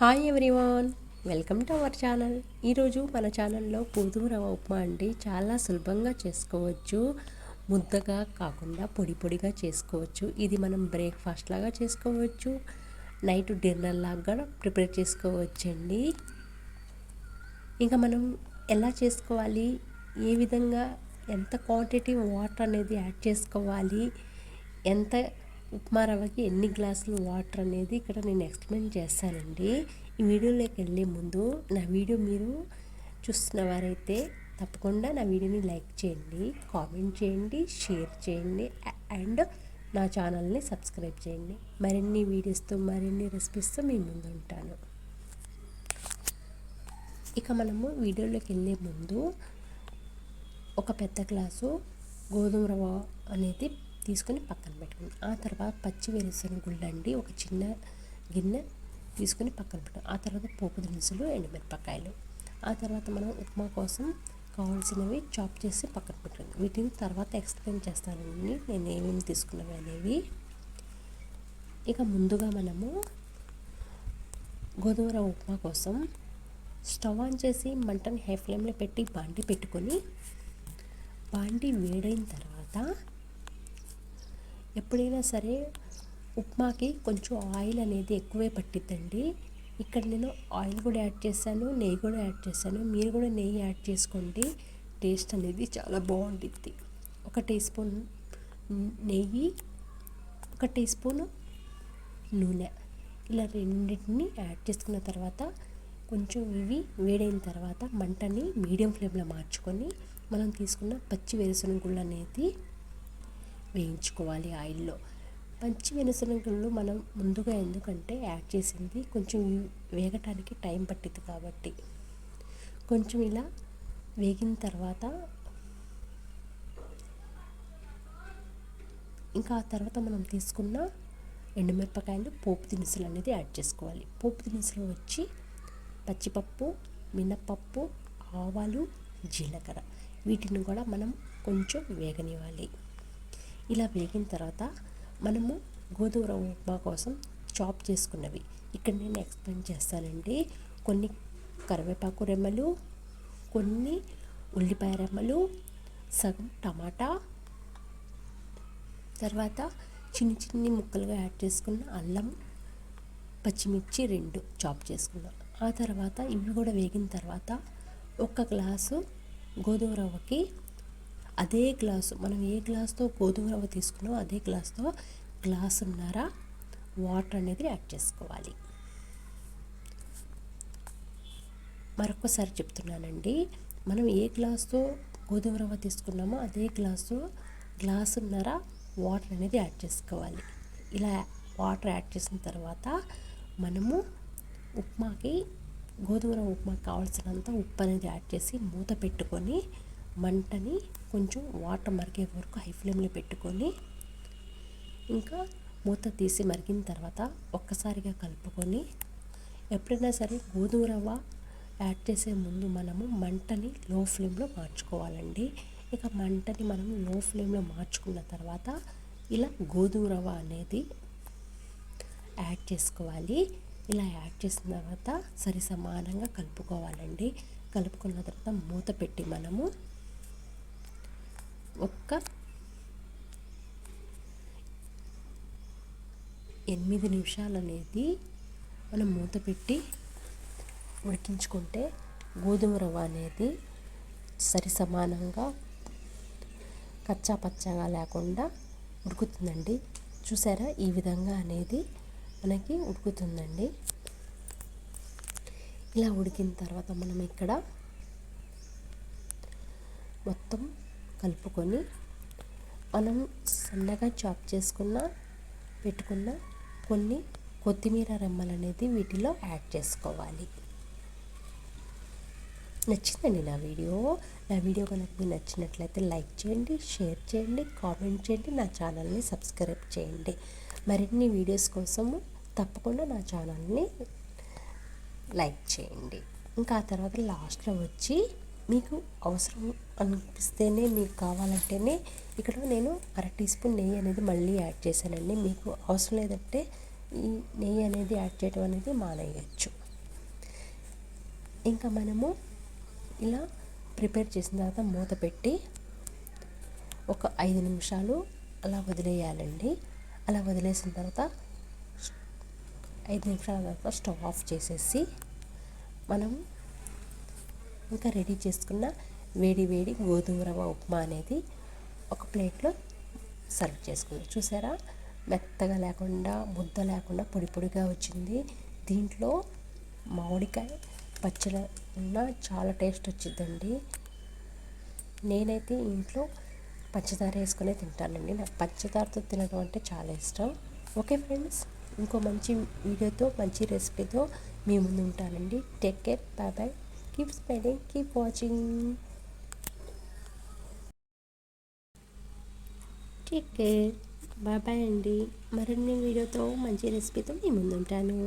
Hi everyone welcome to our channel ఈరోజు మన ఛానల్లో గోధుమ రవ ఉప్మా అండి చాలా సులభంగా చేసుకోవచ్చు. ముద్దగా కాకుండా పొడి పొడిగా చేసుకోవచ్చు. ఇది మనం బ్రేక్ఫాస్ట్ లాగా చేసుకోవచ్చు. నైట్ డిన్నర్ లాగా కూడా ప్రిపేర్ చేసుకోవచ్చండి. ఇంకా మనం ఎలా చేసుకోవాలి? ఏ విధంగా ఎంత క్వాంటిటీ వాటర్ అనేది యాడ్ చేసుకోవాలి? ఎంత ఉప్మా రవ్వకి ఎన్ని గ్లాసులు వాటర్ అనేది ఇక్కడ నేను ఎక్స్ప్లెయిన్ చేస్తానండి. ఈ వీడియోలోకి వెళ్ళే ముందు నా వీడియో మీరు చూస్తున్న వారైతే తప్పకుండా నా వీడియోని లైక్ చేయండి కామెంట్ చేయండి షేర్ చేయండి అండ్ నా ఛానల్ని సబ్స్క్రైబ్ చేయండి. మరిన్ని వీడియోస్తో మరిన్ని రెసిపీస్తో మీ ముందు ఉంటాను. ఇక మనము వీడియోలోకి వెళ్ళే ముందు ఒక పెద్ద గ్లాసు గోధుమ రవ్వ అనేది తీసుకొని పక్కన పెట్టుకుని ఆ తర్వాత పచ్చి వేరుశనగుళ్ళు అండి. ఒక చిన్న గిన్నె తీసుకొని పక్కన పెట్టాం ఆ తర్వాత పోపు దినుసులు ఎండుమిరపకాయలు. ఆ తర్వాత మనం ఉప్మా కోసం కావాల్సినవి చాప్ చేసి పక్కన పెట్టాను వీటిని తర్వాత ఎక్స్ప్లెయిన్ చేస్తానండి. నేను ఏమేమి తీసుకున్నవి అనేవి. ఇక ముందుగా మనము గోధుమ రవ్వ ఉప్మా కోసం స్టవ్ ఆన్ చేసి మంటను హై ఫ్లేమ్లో పెట్టి బాండి పెట్టుకొని బాండి వేడైన తర్వాత ఎప్పుడైనా సరే ఉప్మాకి కొంచెం ఆయిల్ అనేది ఎక్కువే పట్టిద్దండి. ఇక్కడ నేను ఆయిల్ కూడా యాడ్ చేశాను నెయ్యి కూడా యాడ్ చేశాను. మీరు కూడా నెయ్యి యాడ్ చేసుకోండి. టేస్ట్ అనేది చాలా బాగుంటుంది ఒక టీ స్పూన్ నెయ్యి ఒక టీ స్పూన్ నూనె. ఇలా రెండింటిని యాడ్ చేసుకున్న తర్వాత కొంచెం ఇవి వేడైన తర్వాత మంటని మీడియం ఫ్లేమ్లో మార్చుకొని మనం తీసుకున్న పచ్చి వేరుశనగుళ్ళు అనేది వేయించుకోవాలి ఆయిల్లో. పచ్చి వెనుసనగుళ్ళు మనం ముందుగా ఎందుకంటే యాడ్ చేసింది కొంచెం వేగటానికి టైం పట్టింది కాబట్టి. కొంచెం ఇలా వేగిన తర్వాత ఇంకా ఆ తర్వాత మనం తీసుకున్న ఎండుమిరపకాయలు పోపు దినుసులు అనేది యాడ్ చేసుకోవాలి. పోపు దినుసులు వచ్చి పచ్చిపప్పు మినపప్పు ఆవాలు జీలకర్ర. వీటిని కూడా మనం కొంచెం వేగనివ్వాలి. ఇలా వేగిన తర్వాత మనము గోధుమ రవ్వ ఉప్మా కోసం చాప్ చేసుకున్నవి. ఇక్కడ నేను ఎక్స్ప్లెయిన్ చేస్తానండి. కొన్ని కరివేపాకు రెమ్మలు కొన్ని ఉల్లిపాయ రెమ్మలు సగం టమాటా తర్వాత చిన్ని చిన్ని ముక్కలుగా యాడ్ చేసుకున్న అల్లం పచ్చిమిర్చి రెండు చాప్ చేసుకున్నాం ఆ తర్వాత ఇవి కూడా వేగిన తర్వాత ఒక గ్లాసు గోధుమ రవ్వకి అదే గ్లాసు మనం ఏ గ్లాస్తో గోధుమ రవ్వ తీసుకున్నామో అదే గ్లాస్తో గ్లాసున్నర వాటర్ అనేది యాడ్ చేసుకోవాలి. మరొకసారి చెప్తున్నానండి మనం ఏ గ్లాస్తో గోధుమ రవ్వ తీసుకున్నామో అదే గ్లాసు గ్లాసున్నర వాటర్ అనేది యాడ్ చేసుకోవాలి. ఇలా వాటర్ యాడ్ చేసిన తర్వాత మనము ఉప్మాకి గోధుమ రవ్వ ఉప్మాకి కావాల్సినంత ఉప్పు అనేది యాడ్ చేసి మూత పెట్టుకొని మంటని కొంచెం వాటర్ మరిగే వరకు హై ఫ్లేమ్లో పెట్టుకొని ఇంకా మూత తీసి మరిగిన తర్వాత ఒక్కసారిగా కలుపుకొని ఎప్పుడైనా సరే గోధుమ రవ్వ యాడ్ చేసే ముందు మనము మంటని లో ఫ్లేమ్లో మార్చుకోవాలండి. ఇక మంటని మనం లో ఫ్లేమ్లో మార్చుకున్న తర్వాత ఇలా గోధుమ రవ్వ అనేది యాడ్ చేసుకోవాలి. ఇలా యాడ్ చేసిన తర్వాత సరి సమానంగా కలుపుకోవాలండి. కలుపుకున్న తర్వాత మూత పెట్టి మనము ఒక్క ఎనిమిది నిమిషాలు అనేది మనం మూత పెట్టి ఉడికించుకుంటే గోధుమ రవ్వ అనేది సరి సమానంగా కచ్చా పచ్చగా లేకుండా ఉడుకుతుందండి. చూసారా? ఈ విధంగా అనేది మనకి ఉడుకుతుందండి. ఇలా ఉడికిన తర్వాత మనం ఇక్కడ మొత్తం కలుపుకొని మనం సన్నగా చాప్ చేసుకున్న పెట్టుకున్న కొన్ని కొత్తిమీర రెమ్మలు అనేది వీటిలో యాడ్ చేసుకోవాలి. నచ్చిందండి నా వీడియో? నా వీడియో కనుక మీకు నచ్చినట్లయితే లైక్ చేయండి షేర్ చేయండి కామెంట్ చేయండి నా ఛానల్ని సబ్స్క్రైబ్ చేయండి. మరిన్ని వీడియోస్ కోసము తప్పకుండా నా ఛానల్ని లైక్ చేయండి. ఇంకా ఆ తర్వాత లాస్ట్లో వచ్చి మీకు అవసరం అనిపిస్తేనే మీకు కావాలంటేనే ఇక్కడ నేను అర టీ స్పూన్ నెయ్యి అనేది మళ్ళీ యాడ్ చేశానండి. మీకు అవసరం లేదంటే ఈ నెయ్యి అనేది యాడ్ చేయడం అనేది మానేయచ్చు. ఇంకా మనము ఇలా ప్రిపేర్ చేసిన తర్వాత మూత పెట్టి ఒక ఐదు నిమిషాలు అలా వదిలేయాలండి. అలా వదిలేసిన తర్వాత ఐదు నిమిషాల తర్వాత స్టవ్ ఆఫ్ చేసేసి మనం ఇంకా రెడీ చేసుకున్న వేడి వేడి గోధుమ రవ్వ ఉప్మా అనేది ఒక ప్లేట్లో సర్వ్ చేసుకుంది. చూసారా? మెత్తగా లేకుండా ముద్ద లేకుండా పొడి పొడిగా వచ్చింది. దీంట్లో మామిడికాయ పచ్చడి ఉన్న చాలా టేస్ట్ వచ్చిందండి నేనైతే ఇంట్లో పంచదార వేసుకునే తింటానండి. నాకు పంచదారతో తినడం అంటే చాలా ఇష్టం. ఓకే ఫ్రెండ్స్ ఇంకో మంచి వీడియోతో మంచి రెసిపీతో మీ ముందు ఉంటానండి. Take care bye bye. Keep spending keep watching take care bye bye అండి మరిన్ని వీడియోతో మంచి రెసిపీతో మీ ముందుంటాను.